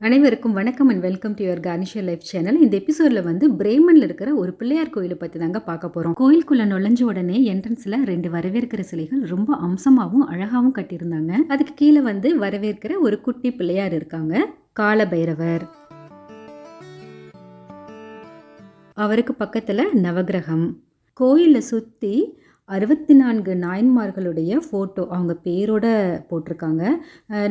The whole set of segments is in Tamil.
அனைவருக்கும் வணக்கம் and welcome to your garnisher life channel இந்த எபிசோடில் வந்து பிரேமனில் இருக்கிற ஒரு பிள்ளையார் கோயிலை பற்றி தாங்க பார்க்க போகிறோம் கோயிலுக்குள்ளே நுழைஞ்ச உடனே என்ட்ரன்ஸில் ரெண்டு வரவேற்கிற சிலைகள் ரொம்ப அம்சமாகவும் அழகாகவும் கட்டியிருந்தாங்க. அதுக்கு கீழே வந்து வரவேற்கிற ஒரு குட்டி பிள்ளையார் இருக்காங்க. கால பைரவர் அவருக்கு பக்கத்தில் நவகிரகம். கோயிலை சுற்றி அறுபத்தி நான்கு நாயன்மார்களுடைய ஃபோட்டோ அவங்க பேரோட போட்டிருக்காங்க.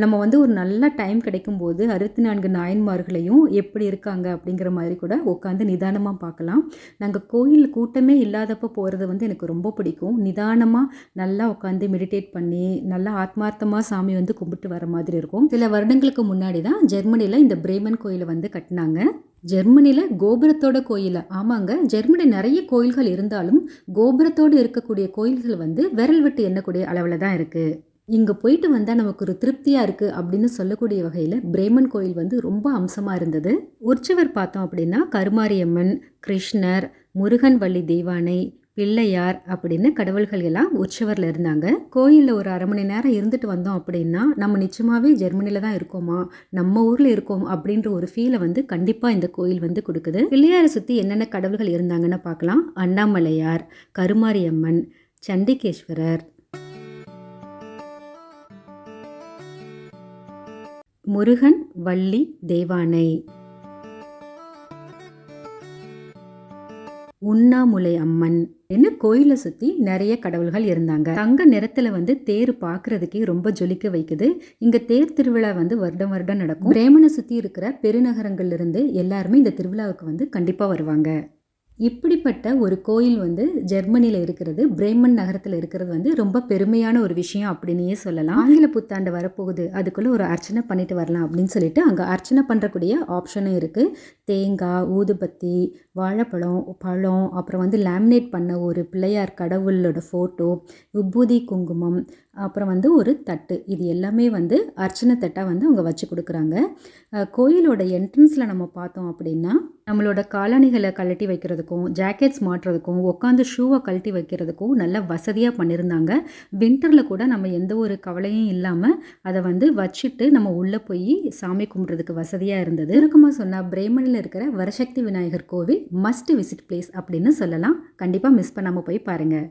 நம்ம வந்து ஒரு நல்ல டைம் கிடைக்கும்போது அறுபத்தி நான்கு நாயன்மார்களையும் எப்படி இருக்காங்க அப்படிங்கிற மாதிரி கூட உட்காந்து நிதானமாக பார்க்கலாம். நாங்கள் கோயில் கூட்டமே இல்லாதப்போ போகிறது வந்து எனக்கு ரொம்ப பிடிக்கும். நிதானமாக நல்லா உட்காந்து மெடிடேட் பண்ணி நல்லா ஆத்மார்த்தமாக சாமி வந்து கும்பிட்டு வர மாதிரி இருக்கும். சில வருடங்களுக்கு முன்னாடி தான் ஜெர்மனியில் இந்த பிரேமன் கோயிலை வந்து கட்டினாங்க. ஜெர்மனியில் கோபுரத்தோட கோயில். ஆமாங்க ஜெர்மனி நிறைய கோயில்கள் இருந்தாலும் கோபுரத்தோடு இருக்கக்கூடிய கோயில்கள் வந்து விரல் விட்டு எண்ணக்கூடிய அளவில் தான் இருக்குது இங்கே போயிட்டு வந்தால் நமக்கு ஒரு திருப்தியாக இருக்குது அப்படின்னு சொல்லக்கூடிய வகையில் பிரேமன் கோயில் வந்து ரொம்ப அம்சமாக இருந்தது. உற்சவர் பார்த்தோம் அப்படின்னா கருமாரியம்மன் கிருஷ்ணர் முருகன் வள்ளி தெய்வானை பிள்ளையார் அப்படின்னு கடவுள்கள் எல்லாம் உற்சவரில் இருந்தாங்க. கோயிலில் ஒரு அரை மணி நேரம் இருந்துட்டு வந்தோம் அப்படின்னா நம்ம நிச்சயமாகவே ஜெர்மனியில் தான் இருக்கோமா நம்ம ஊரில் இருக்கோம் அப்படின்ற ஒரு ஃபீலை வந்து கண்டிப்பாக இந்த கோயில் வந்து கொடுக்குது. பிள்ளையாரை சுற்றி என்னென்ன கடவுள்கள் இருந்தாங்கன்னு பார்க்கலாம். அண்ணாமலையார் கருமாரியம்மன் சண்டிகேஸ்வரர். முருகன் வள்ளி தேவானை. உண்ணாமுலை அம்மன் என்ன கோயிலை சுற்றி நிறைய கடவுள்கள் இருந்தாங்க. தங்க நிறத்தில் வந்து தேர் பார்க்கறதுக்கே ரொம்ப ஜொலிக்க வைக்குது. இங்கே தேர் திருவிழா வந்து வருடம் வருடம் நடக்கும். பிரேமனை சுற்றி இருக்கிற பெருநகரங்கள்ல இருந்து எல்லாருமே இந்த திருவிழாவுக்கு வந்து கண்டிப்பாக வருவாங்க. இப்படிப்பட்ட ஒரு கோயில் வந்து ஜெர்மனியில் இருக்கிறது பிரேமன் நகரத்தில் இருக்கிறது வந்து ரொம்ப பெருமையான ஒரு விஷயம் அப்படின்னே சொல்லலாம். ஆங்கில புத்தாண்டு வரப்போகுது அதுக்குள்ளே ஒரு அர்ச்சனை பண்ணிட்டு வரலாம் அப்படின்னு சொல்லிட்டு அங்கே அர்ச்சனை பண்ணுறக்கூடிய ஆப்ஷனும் இருக்குது தேங்காய் ஊதுபத்தி வாழைப்பழம் பழம் அப்புறம் வந்து லேமினேட் பண்ண ஒரு பிள்ளையார் கடவுளோட ஃபோட்டோ விபூதி குங்குமம் அப்புறம் வந்து ஒரு தட்டு. இது எல்லாமே வந்து அர்ச்சனை தட்டாக வந்து அவங்க வச்சு கொடுக்குறாங்க. கோயிலோட என்ட்ரன்ஸில் நம்ம பார்த்தோம் அப்படின்னா நம்மளோட காலணிகளை கழட்டி வைக்கிறதுக்கும் ஜாக்கெட்ஸ் மாட்டுறதுக்கும் உட்காந்து ஷூவை கழட்டி வைக்கிறதுக்கும் நல்ல வசதியாக பண்ணியிருந்தாங்க வின்டரில் கூட நம்ம எந்த ஒரு கவலையும் இல்லாமல் அதை வந்து வச்சுட்டு நம்ம உள்ளே போய் சாமி கும்பிட்றதுக்கு வசதியாக இருந்தது. இருக்குமா சொன்னால் பிரேமனில் இருக்கிற வரசக்தி விநாயகர் கோவில் மஸ்ட் விசிட் பிளேஸ் அப்படின்னு சொல்லலாம். கண்டிப்பாக மிஸ் பண்ணாமல் போய் பாருங்கள்